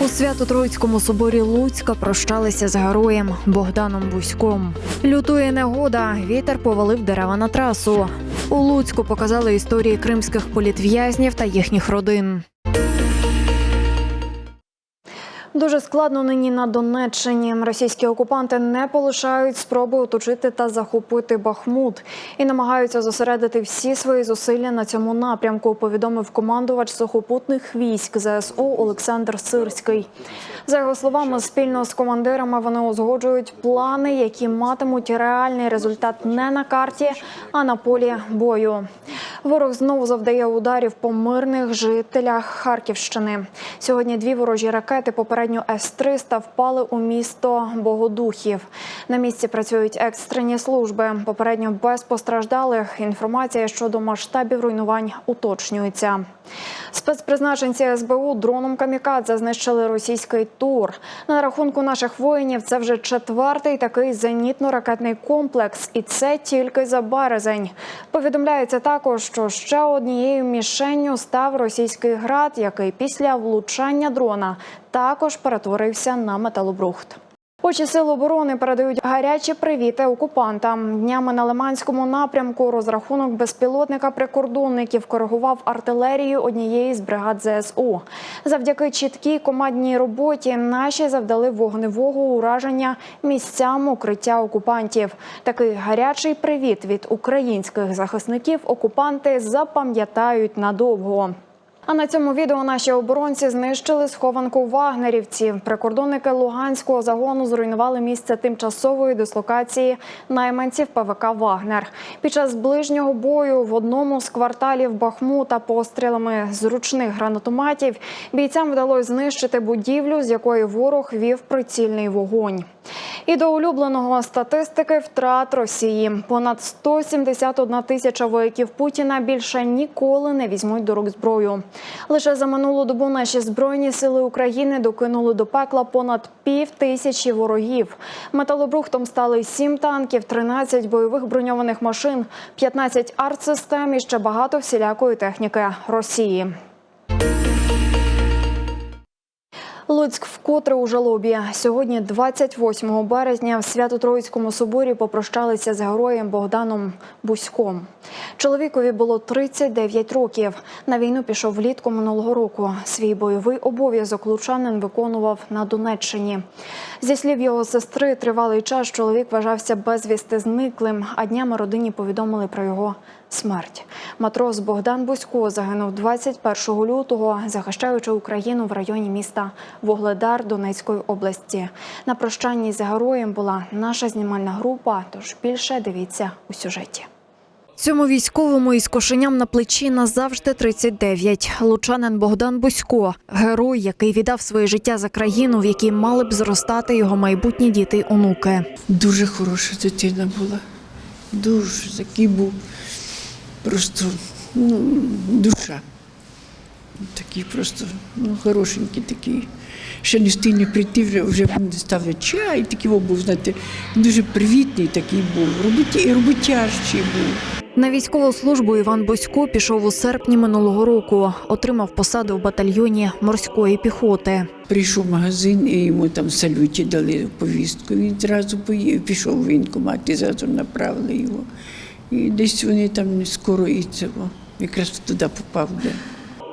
У Свято-Троїцькому соборі Луцька прощалися з героєм Богданом Бузьком. Лютує негода, вітер повалив дерева на трасу. У Луцьку показали історії кримських політв'язнів та їхніх родин. Дуже складно нині на Донеччині. Російські окупанти не полишають спроби оточити та захопити Бахмут і намагаються зосередити всі свої зусилля на цьому напрямку. Повідомив командувач сухопутних військ ЗСУ Олександр Сирський. За його словами, спільно з командирами вони узгоджують плани, які матимуть реальний результат не на карті, а на полі бою. Ворог знову завдає ударів по мирних жителях Харківщини. Сьогодні дві ворожі ракети попередньо С-300 впали у місто Богодухів. На місці працюють екстрені служби. Попередньо без постраждалих. Інформація щодо масштабів руйнувань уточнюється. Спецпризначенці СБУ дроном камікадзе знищили російський тур. На рахунку наших воїнів це вже четвертий такий зенітно-ракетний комплекс, і це тільки за березень. Повідомляється також, що ще однією мішенню став російський град, який після влучання дрона також перетворився на металобрухт. Очі сил оборони передають гарячі привіти окупантам. Днями на Лиманському напрямку розрахунок безпілотника прикордонників коригував артилерію однієї з бригад ЗСУ. Завдяки чіткій командній роботі наші завдали вогневого ураження місцям укриття окупантів. Такий гарячий привіт від українських захисників окупанти запам'ятають надовго. А на цьому відео наші оборонці знищили схованку вагнерівців. Прикордонники Луганського загону зруйнували місце тимчасової дислокації найманців ПВК Вагнер. Під час ближнього бою в одному з кварталів Бахмута пострілами з ручних гранатоматів бійцям вдалося знищити будівлю, з якої ворог вів прицільний вогонь. І до улюбленого статистики втрат Росії. Понад 171 тисяча вояків Путіна більше ніколи не візьмуть до рук зброю. Лише за минулу добу наші збройні сили України докинули до пекла понад пів тисячі ворогів. Металобрухтом стали 7 танків, 13 бойових броньованих машин, 15 артсистем і ще багато всілякої техніки Росії. Луцьк вкотре у жалобі. Сьогодні, 28 березня, в Свято-Троїцькому соборі попрощалися з героєм Богданом Бузьком. Чоловікові було 39 років. На війну пішов влітку минулого року. Свій бойовий обов'язок лучанин виконував на Донеччині. Зі слів його сестри, тривалий час чоловік вважався безвісти зниклим, а днями родині повідомили про його смерть. Матрос Богдан Бузько загинув 21 лютого, захищаючи Україну в районі міста Вогледар Донецької області. На прощанні з героєм була наша знімальна група. Тож більше дивіться у сюжеті. Цьому військовому із кошеням на плечі назавжди 39. Лучанин Богдан Бузько – герой, який віддав своє життя за країну, в якій мали б зростати його майбутні діти й онуки. Дуже хороша дитина була. Дуже такий був просто ну, душа. Такий просто ну, хорошенький такий. Ще не встигне прийти, вже, вже ставлять чай, такий був, знаєте, дуже привітний такий був, роботя, і роботяжчий був. На військову службу Іван Бузько пішов у серпні минулого року. Отримав посаду в батальйоні морської піхоти. Прийшов в магазин і йому там в салюті дали повістку. Він зразу пішов в воєнкомат і зразу направили його. І десь вони там не скоро і цього. Якраз туди попав. Де.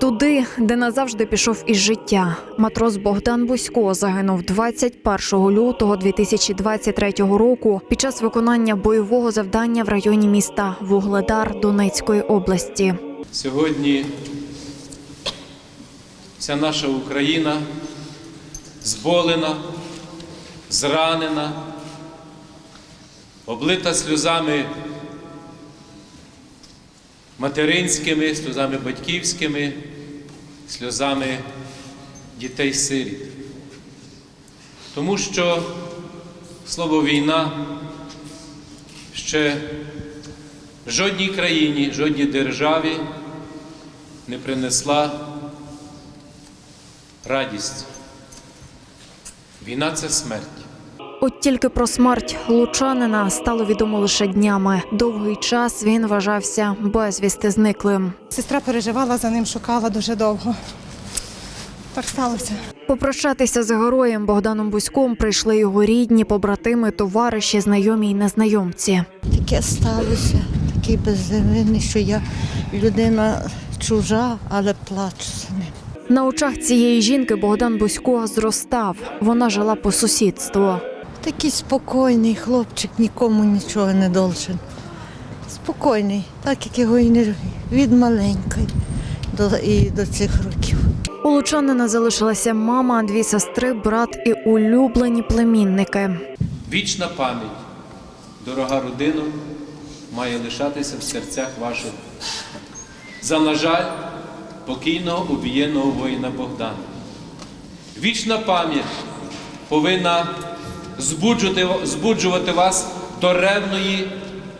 Туди, де назавжди пішов із життя. Матрос Богдан Бузько загинув 21 лютого 2023 року під час виконання бойового завдання в районі міста Вугледар Донецької області. Сьогодні вся наша Україна зболена, зранена, облита сльозами материнськими, сльозами батьківськими, сльозами дітей-сиріт. Тому що слово війна ще жодній країні, жодній державі не принесла радість. Війна це смерть. От тільки про смерть лучанина стало відомо лише днями. Довгий час він вважався безвісти зниклим. Сестра переживала за ним, шукала дуже довго. Так сталося. Попрощатися з героєм Богданом Бузьком прийшли його рідні, побратими, товариші, знайомі й незнайомці. Таке сталося, такий безземельний, що я людина чужа, але плачу за ним. На очах цієї жінки Богдан Бузько зростав. Вона жила по сусідству. Такий спокійний хлопчик, нікому нічого не должен. Спокійний, так як його і не від маленької до, і до цих років. У лучанина залишилася мама, дві сестри, брат і улюблені племінники. Вічна пам'ять, дорога родина, має лишатися в серцях ваших. За, на жаль, покійного убієного воїна Богдана. Вічна пам'ять повинна збуджувати, збуджувати вас до ревної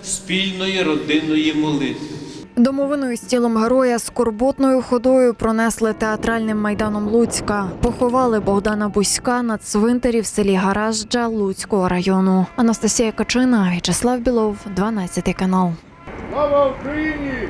спільної родинної молитви. Домовиною з тілом героя скорботною ходою пронесли театральним майданом Луцька. Поховали Богдана Бузька на цвинтарі в селі Гаражджа Луцького району. Анастасія Качина, В'ячеслав Білов, 12 канал. Слава Україні!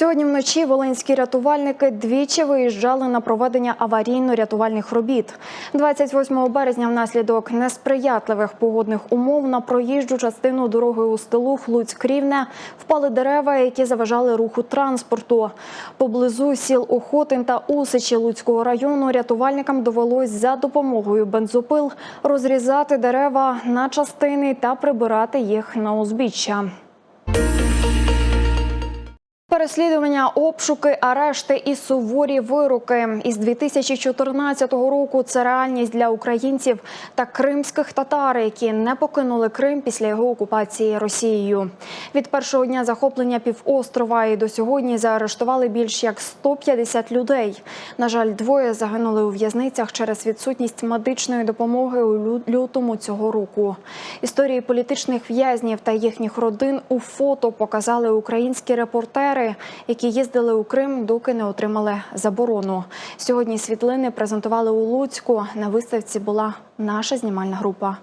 Сьогодні вночі волинські рятувальники двічі виїжджали на проведення аварійно-рятувальних робіт. 28 березня внаслідок несприятливих погодних умов на проїжджу частину дороги у стилу Луцьк-Рівне впали дерева, які заважали руху транспорту. Поблизу сіл Охотин та Усичі Луцького району рятувальникам довелось за допомогою бензопил розрізати дерева на частини та прибирати їх на узбіччя. Переслідування, обшуки, арешти і суворі вироки із 2014 року це реальність для українців та кримських татар, які не покинули Крим після його окупації Росією. Від першого дня захоплення півострова і до сьогодні заарештували більш як 150 людей. На жаль, двоє загинули у в'язницях через відсутність медичної допомоги у лютому цього року. Історії політичних в'язнів та їхніх родин у фото показали українські репортери, які їздили у Крим, доки не отримали заборону. Сьогодні світлини презентували у Луцьку. На виставці була наша знімальна група.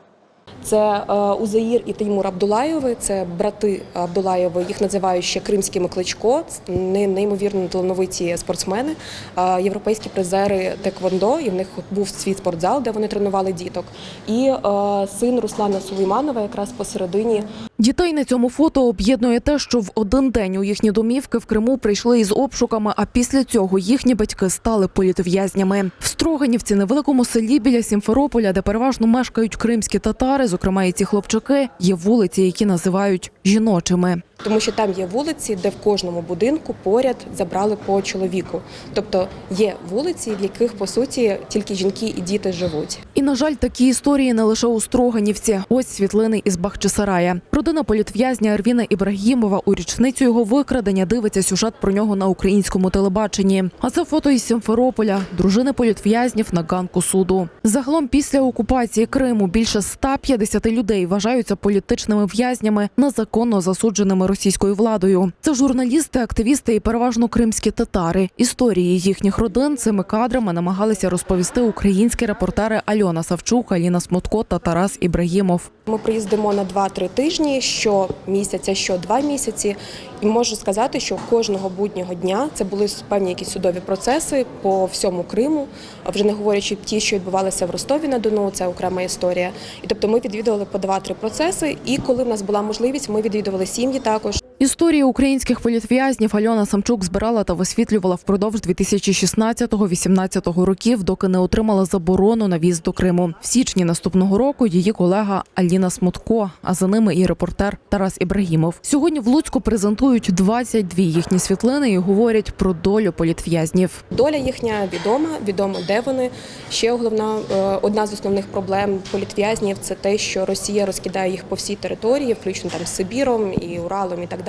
Це е, Узаїр і Теймур Абдулаєви, це брати Абдулаєви, їх називають ще кримськими кличко. Це неймовірно талановиті спортсмени, е, європейські призери Теквондо, і в них був свій спортзал, де вони тренували діток. І е, син Руслана Сулейманова якраз посередині Дітей на цьому фото об'єднує те, що в один день у їхні домівки в Криму прийшли із обшуками, а після цього їхні батьки стали політв'язнями. В Строганівці, невеликому селі біля Сімферополя, де переважно мешкають кримські татари, зокрема і ці хлопчаки, є вулиці, які називають жіночими. Тому що там є вулиці, де в кожному будинку поряд забрали по чоловіку. Тобто є вулиці, в яких по суті тільки жінки і діти живуть. І на жаль, такі історії не лише у Строганівці. Ось світлини із Бахчисарая. Родина політв'язня Ервіна Ібрагімова у річницю його викрадення дивиться сюжет про нього на українському телебаченні. А це фото із Сімферополя, дружини політв'язнів на ганку суду. Загалом після окупації Криму більше 150 людей вважаються політичними в'язнями, незаконно засудженими російською владою. Це журналісти, активісти і переважно кримські татари. Історії їхніх родин цими кадрами намагалися розповісти українські репортери Альона Савчук, Аліна Смутко та Тарас Ібрагімов. Ми приїздимо на 2-3 тижні що місяця, що два місяці. І можу сказати, що кожного буднього дня це були певні якісь судові процеси по всьому Криму, вже не говорячи ті, що відбувалися в Ростові на Дону, це окрема історія. І тобто ми відвідували по 2-3 процеси. І коли в нас була можливість, ми відвідували сім'ї також. Історії українських політв'язнів Альона Самчук збирала та висвітлювала впродовж 2016-2018 років, доки не отримала заборону на в'їзд до Криму. В січні наступного року її колега Аліна Смутко, а за ними і репортер Тарас Ібрагімов. Сьогодні в Луцьку презентують 22 їхні світлини і говорять про долю політв'язнів. Доля їхня відома, відомо де вони. Ще головна е, одна з основних проблем політв'язнів це те, що Росія розкидає їх по всій території, включно там з Сибіром і Уралом і так.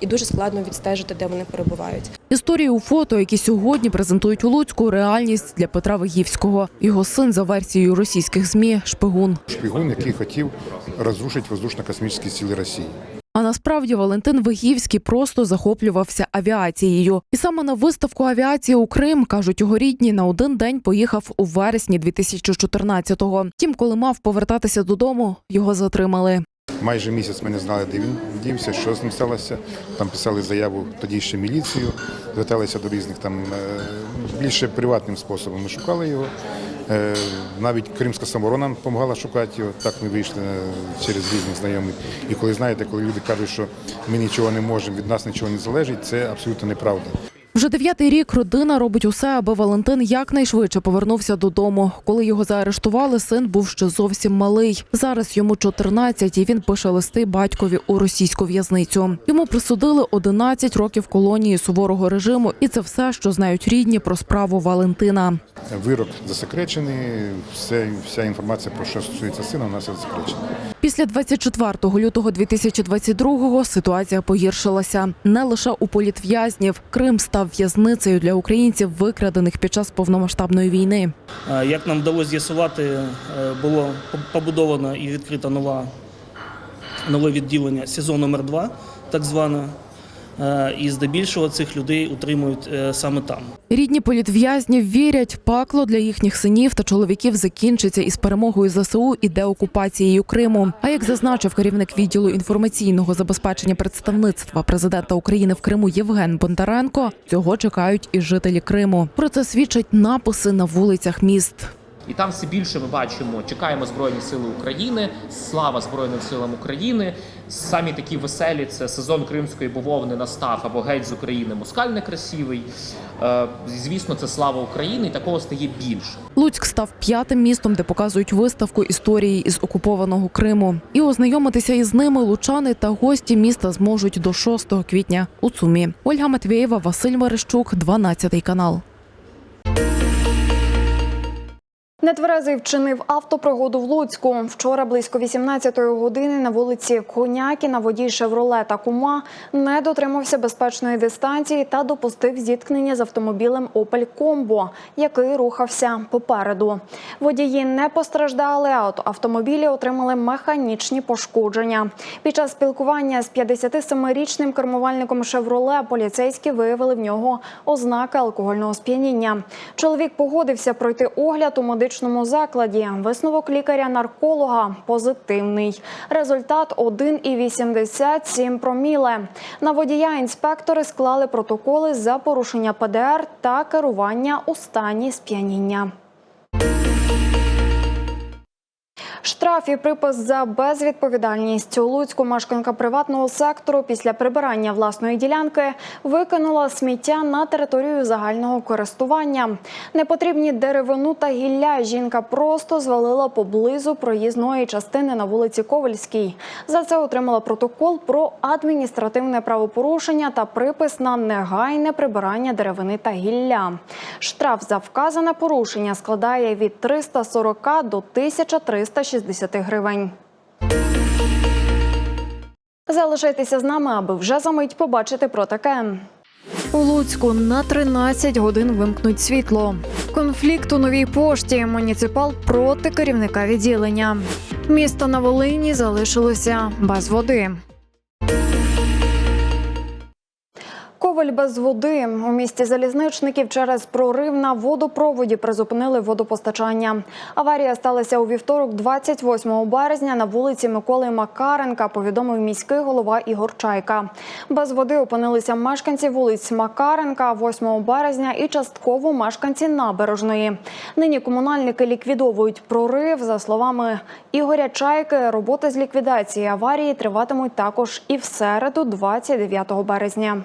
І дуже складно відстежити, де вони перебувають. Історії у фото, які сьогодні презентують у Луцьку, реальність для Петра Вигівського. Його син за версією російських змі шпигун. Шпигун, який хотів розрушити воздушно-космічні сили Росії. А насправді Валентин Вигівський просто захоплювався авіацією. І саме на виставку авіації у Крим кажуть його рідні на один день поїхав у вересні 2014-го. Тім, коли мав повертатися додому, його затримали. Майже місяць ми не знали, де він дівся, що з ним сталося. Там писали заяву тоді ще міліцію, зверталися до різних там е, більше приватним способом. Ми шукали його. Е, Навіть Кримська самооборона нам допомагала шукати його. Так ми вийшли е, через різних знайомих. І коли знаєте, коли люди кажуть, що ми нічого не можемо, від нас нічого не залежить, це абсолютно неправда. Вже дев'ятий рік родина робить усе, аби Валентин якнайшвидше повернувся додому. Коли його заарештували, син був ще зовсім малий. Зараз йому 14, і він пише листи батькові у російську в'язницю. Йому присудили 11 років колонії суворого режиму, і це все, що знають рідні про справу Валентина. Вирок засекречений, все, вся інформація про що стосується сина, у нас засекречена. Після 24 лютого 2022-го ситуація погіршилася не лише у політв'язнів. Крим став в'язницею для українців, викрадених під час повномасштабної війни. Е, Як нам вдалося з'ясувати, е, було побудовано і відкрито нова, нове відділення СІЗО номер 2 так зване. Е, І здебільшого цих людей утримують саме там. Рідні політв'язнів вірять, пакло для їхніх синів та чоловіків закінчиться із перемогою ЗСУ і деокупацією Криму. А як зазначив керівник відділу інформаційного забезпечення представництва президента України в Криму Євген Бондаренко, цього чекають і жителі Криму. Про це свідчать написи на вулицях міст. І там все більше ми бачимо, чекаємо Збройні Сили України, слава Збройним силам України. Самі такі веселі це сезон кримської бавовни настав або геть з України москаль некрасивий. Е, звісно, це слава України, і такого стає більше. Луцьк став п'ятим містом, де показують виставку історії із окупованого Криму. І ознайомитися із ними лучани та гості міста зможуть до 6 квітня у Цумі. Ольга Матвєєва, Василь Мерещук, 12 канал. Нетверезий вчинив автопригоду в Луцьку. Вчора близько 18-ї години на вулиці Конякіна водій «Шевроле» Кума не дотримався безпечної дистанції та допустив зіткнення з автомобілем «Опель Комбо», який рухався попереду. Водії не постраждали, а от автомобілі отримали механічні пошкодження. Під час спілкування з 57-річним кермувальником «Шевроле» поліцейські виявили в нього ознаки алкогольного сп'яніння. Чоловік погодився пройти огляд у медичному закладі. Висновок лікаря-нарколога позитивний. Результат 1,87 проміле. На водія інспектори склали протоколи за порушення ПДР та керування у стані сп'яніння. Штраф і припис за безвідповідальність у Луцьку мешканка приватного сектору після прибирання власної ділянки викинула сміття на територію загального користування. Непотрібні деревину та гілля жінка просто звалила поблизу проїзної частини на вулиці Ковальській. За це отримала протокол про адміністративне правопорушення та припис на негайне прибирання деревини та гілля. Штраф за вказане порушення складає від 340 до 1360 гривень. Залишайтеся з нами, аби вже за мить побачити про таке. У Луцьку на 13 годин вимкнуть світло. Конфлікт у новій пошті. Муніципал проти керівника відділення. Місто на Волині залишилося без води. Коваль без води у місті залізничників через прорив на водопроводі призупинили водопостачання. Аварія сталася у вівторок, 28 березня, на вулиці Миколи Макаренка. Повідомив міський голова Ігор Чайка. Без води опинилися мешканці вулиць Макаренка, 8 березня і частково мешканці набережної. Нині комунальники ліквідовують прорив. За словами Ігоря Чайки, роботи з ліквідації аварії триватимуть також і в середу, 29 березня.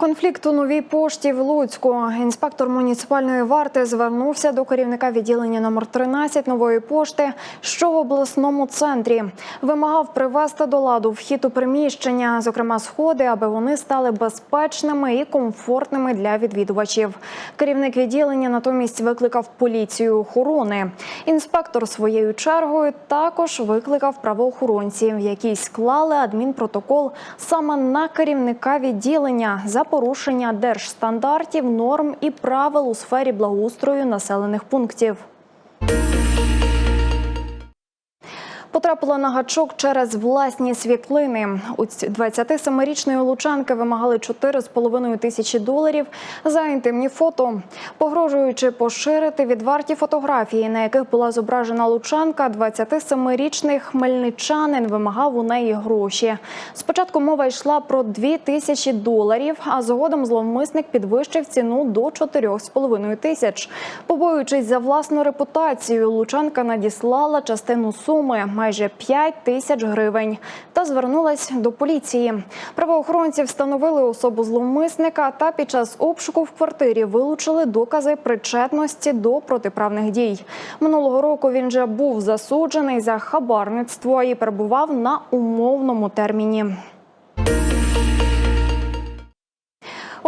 Конфлікт у новій пошті в Луцьку. Інспектор муніципальної варти звернувся до керівника відділення номер 13 нової пошти, що в обласному центрі вимагав привести до ладу вхід у приміщення, зокрема сходи, аби вони стали безпечними і комфортними для відвідувачів. Керівник відділення натомість викликав поліцію охорони. Інспектор своєю чергою також викликав правоохоронців, які склали адмінпротокол саме на керівника відділення за порушення держстандартів, норм і правил у сфері благоустрою населених пунктів. Потрапила на гачок через власні світлини. У ць- 27-річної лучанки вимагали 4,5 тисячі доларів за інтимні фото, погрожуючи поширити відварті фотографії, на яких була зображена лучанка. 27-річний хмельничанин вимагав у неї гроші. Спочатку мова йшла про 2 тисячі доларів, а згодом зловмисник підвищив ціну до 4,5 тисяч. Побоюючись за власну репутацію, Лучанка надіслала частину суми майже 5 тисяч гривень та звернулась до поліції. Правоохоронці встановили особу зловмисника та під час обшуку в квартирі вилучили докази причетності до протиправних дій. Минулого року він вже був засуджений за хабарництво і перебував на умовному терміні.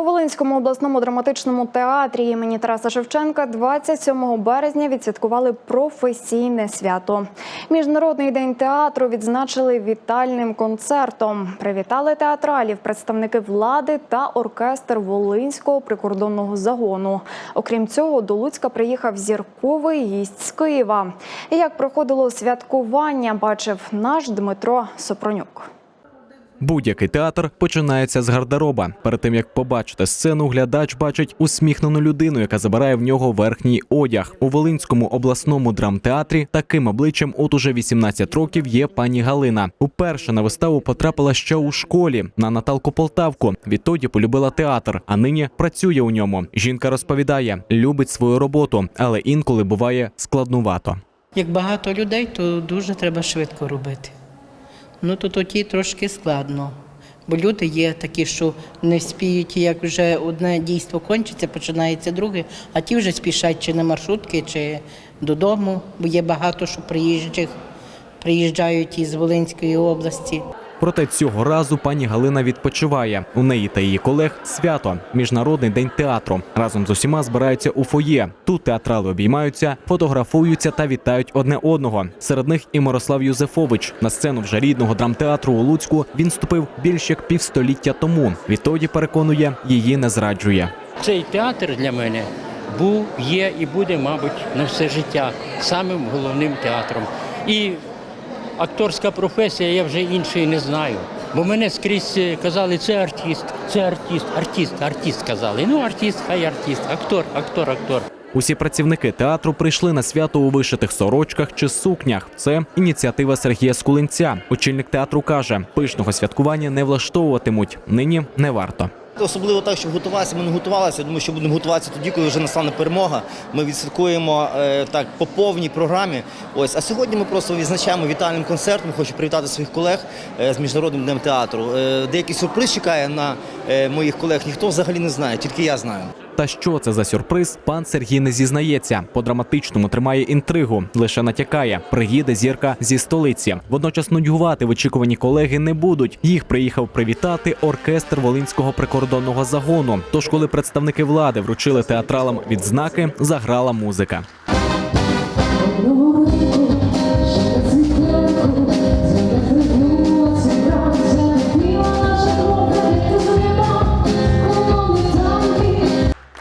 Волинському обласному драматичному театрі імені Тараса Шевченка 27 березня відсвяткували професійне свято. Міжнародний день театру відзначили вітальним концертом. Привітали театралів представники влади та оркестр Волинського прикордонного загону. Окрім цього, до Луцька приїхав зірковий гість з Києва. Як проходило святкування, бачив наш Дмитро Сопронюк. Будь-який театр починається з гардероба. Перед тим як побачити сцену, глядач бачить усміхнену людину, яка забирає в нього верхній одяг. У Волинському обласному драмтеатрі таким обличчям от уже 18 років є пані Галина. Уперше на виставу потрапила ще у школі на Наталку Полтавку. Відтоді полюбила театр, а нині працює у ньому. Жінка розповідає, любить свою роботу, але інколи буває складнувато. Як багато людей, то дуже треба швидко робити. Ну то тоді трошки складно. Бо люди є такі, що не спіють, як вже одне дійство кончиться, починається друге, а ті вже спішать чи на маршрутки, чи додому, бо є багато, що приїжджих приїжджають із Волинської області. Проте цього разу пані Галина відпочиває. У неї та її колег свято міжнародний день театру. Разом з усіма збираються у фоє. Тут театрали обіймаються, фотографуються та вітають одне одного. Серед них і Мирослав Юзефович. На сцену вже рідного драмтеатру у Луцьку він ступив більш як півстоліття тому. Відтоді переконує, її не зраджує. Цей театр для мене був, є і буде, мабуть, на все життя самим головним театром. І акторська професія я вже іншої не знаю. Бо мене скрізь е, казали, це артист, це артист, артист, артист казали. Ну, артист, хай артист, актор, актор, актор. Усі працівники театру прийшли на свято у вишитих сорочках чи сукнях. Це ініціатива Сергія Скулинця. Очільник театру каже, пишного святкування не влаштовуватимуть. Нині не варто. Особливо так, щоб готуватися, ми не готувалися. Я думаю, що будемо готуватися тоді, коли вже настане перемога. Ми відсвяткуємо е, так по повній програмі. Ось, а сьогодні ми просто відзначаємо вітальним концертом. Хочу привітати своїх колег е, з міжнародним днем театру. Е, деякий сюрприз чекає на моїх колег. Ніхто взагалі не знає, тільки я знаю. Та що це за сюрприз? Пан Сергій не зізнається. По драматичному тримає інтригу, лише натякає. Приїде зірка зі столиці. Водночас нудьгувати очікувані колеги не будуть. Їх приїхав привітати оркестр Волинського прикордонного загону. Тож, коли представники влади вручили театралам відзнаки, заграла музика.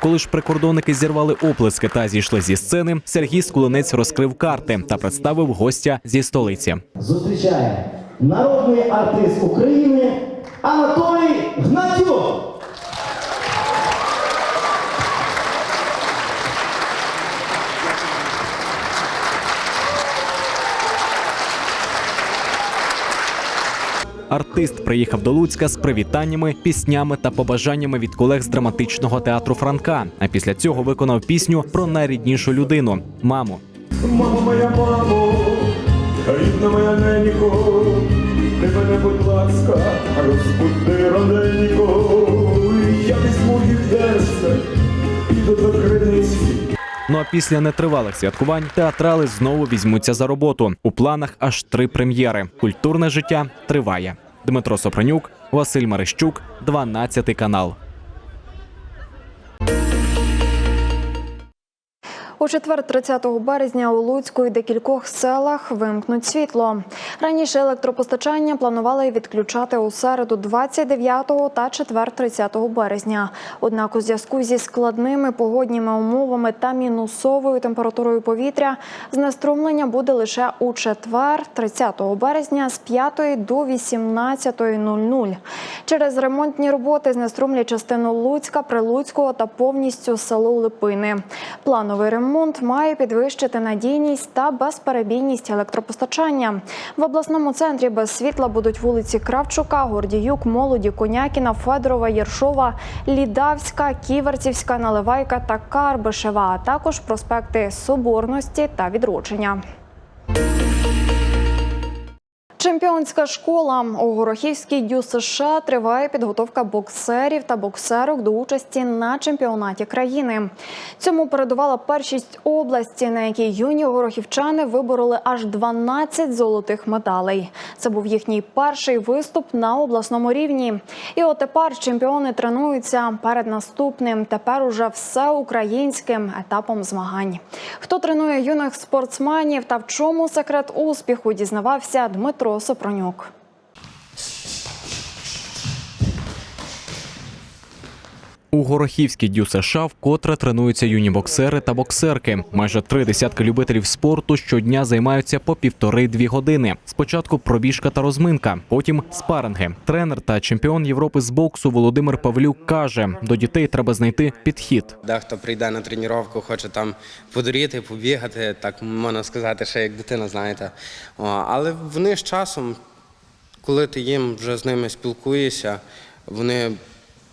Коли ж прикордонники зірвали оплески та зійшли зі сцени, Сергій Скулинець розкрив карти та представив гостя зі столиці. Зустрічає народний артист України Анатолій Гнатюк. Артист приїхав до Луцька з привітаннями, піснями та побажаннями від колег з драматичного театру Франка. А після цього виконав пісню про найріднішу людину маму. Мамо моя, мамо, рідна моя ненько, ти мене, будь ласка, розбуди раненько, я візьму відерце, піду до криниці. Ну а після нетривалих святкувань театрали знову візьмуться за роботу. У планах аж три прем'єри. Культурне життя триває. Дмитро Сопронюк, Василь Марищук, 12 канал. У четвер, 30 березня, у Луцьку і декількох селах вимкнуть світло. Раніше електропостачання планували відключати у середу 29 та четвер, 30 березня. Однак у зв'язку зі складними погодніми умовами та мінусовою температурою повітря знеструмлення буде лише у четвер, 30 березня з 5 до 18.00. Через ремонтні роботи знеструмлять частину Луцька, Прилуцького та повністю село Липини. Плановий ремонт має підвищити надійність та безперебійність електропостачання. В обласному центрі без світла будуть вулиці Кравчука, Гордіюк, Молоді, Конякіна, Федорова, Єршова, Лідавська, Ківерцівська, Наливайка та Карбишева, а також проспекти Соборності та Відродження. Чемпіонська школа у Горохівській дю США триває підготовка боксерів та боксерок до участі на чемпіонаті країни. Цьому передувала першість області, на якій юні горохівчани вибороли аж 12 золотих медалей. Це був їхній перший виступ на обласному рівні. І от тепер чемпіони тренуються перед наступним, тепер уже всеукраїнським етапом змагань. Хто тренує юних спортсменів та в чому секрет успіху, дізнавався Дмитро Сопронюк. У Горохівській дю США вкотре тренуються юні боксери та боксерки. Майже три десятки любителів спорту щодня займаються по півтори-дві години. Спочатку пробіжка та розминка, потім спаринги. Тренер та чемпіон Європи з боксу Володимир Павлюк каже: до дітей треба знайти підхід. Дехто прийде на тренування, хоче там подуріти, побігати, так можна сказати, ще як дитина, знаєте. Але вони з часом, коли ти їм вже з ними спілкуєшся, вони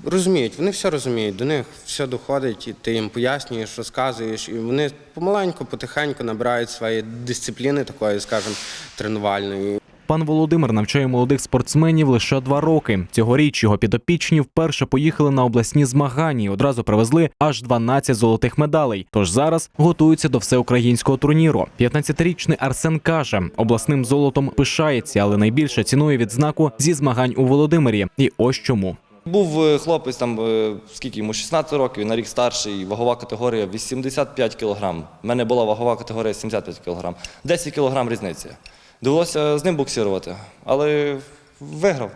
розуміють, вони все розуміють, до них все доходить, і ти їм пояснюєш, розказуєш, і вони помаленьку, потихеньку набирають свої дисципліни такої, скажімо, тренувальної. Пан Володимир навчає молодих спортсменів лише два роки. Цьогоріч його підопічні вперше поїхали на обласні змагання і одразу привезли аж 12 золотих медалей. Тож зараз готуються до всеукраїнського турніру. 15-річний Арсен каже, обласним золотом пишається, але найбільше цінує відзнаку зі змагань у Володимирі. І ось чому. Був е, хлопець там, е, скільки йому 16 років, на рік старший, вагова категорія 85 кг. У мене була вагова категорія 75 кг. 10 кг різниця. Довелося з ним буксирувати, але виграв.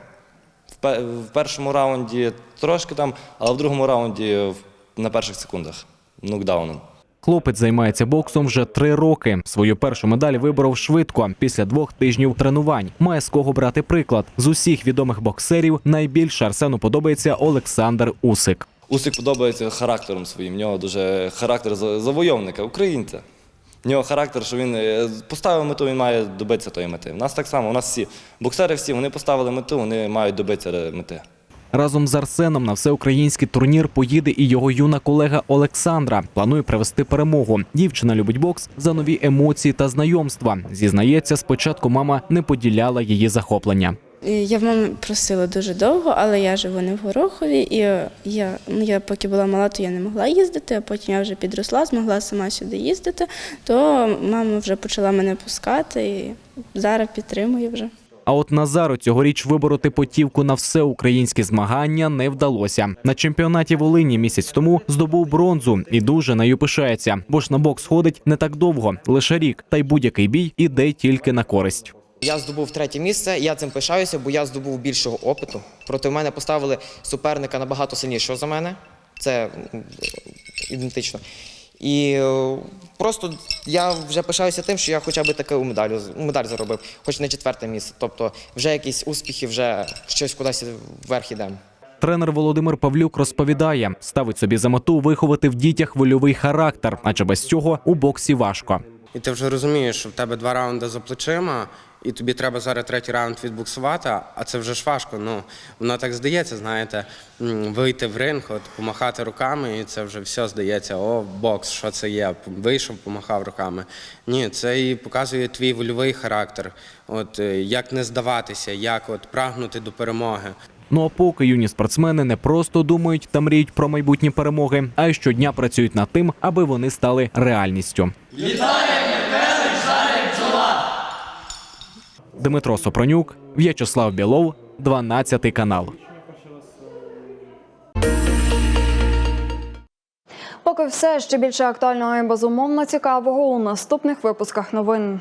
В першому раунді трошки там, але в другому раунді на перших секундах нокдауном. Хлопець займається боксом вже три роки. Свою першу медаль виборов швидко після двох тижнів тренувань. Має з кого брати приклад. З усіх відомих боксерів найбільше Арсену подобається Олександр Усик. Усик подобається характером своїм. В нього дуже характер за- завойовника, українця. В нього характер, що він е, поставив мету, він має добитися тої мети. У нас так само, у нас всі боксери всі вони поставили мету, вони мають добитися мети. Разом з Арсеном на всеукраїнський турнір поїде і його юна колега Олександра. Планує привезти перемогу. Дівчина любить бокс за нові емоції та знайомства. Зізнається, спочатку мама не поділяла її захоплення. Я в мами просила дуже довго, але я живу не в Горохові, і я, ну, я поки була мала, то я не могла їздити, а потім я вже підросла, змогла сама сюди їздити, то мама вже почала мене пускати і зараз підтримує вже. А от Назару цьогоріч вибороти потівку на всеукраїнські змагання не вдалося. На чемпіонаті Волині місяць тому здобув бронзу і дуже нею пишається, бо ж на бокс ходить не так довго, лише рік, та й будь-який бій іде тільки на користь. Я здобув третє місце. Я цим пишаюся, бо я здобув більшого опиту. Проти мене поставили суперника набагато сильнішого за мене. Це ідентично. І е, просто я вже пишаюся тим, що я хоча б таку медаль, медаль заробив, хоч не четверте місце. Тобто вже якісь успіхи, вже щось кудись вверх ідемо. Тренер Володимир Павлюк розповідає, ставить собі за мету виховати в дітях вольовий характер, адже без цього у боксі важко. І ти вже розумієш, що в тебе два раунди за плечима, і тобі треба зараз третій раунд відбуксувати, а це вже ж важко. Ну, воно так здається, знаєте, вийти в ринг, от, помахати руками, і це вже все здається, о, бокс, що це є? Вийшов, помахав руками. Ні, це і показує твій вольовий характер, от, е, як не здаватися, як от, прагнути до перемоги. Ну а поки юні спортсмени не просто думають та мріють про майбутні перемоги, а й щодня працюють над тим, аби вони стали реальністю. Дмитро Сопронюк, В'ячеслав Білов, 12 канал. Поки все ще більше актуального і безумовно цікавого у наступних випусках новин.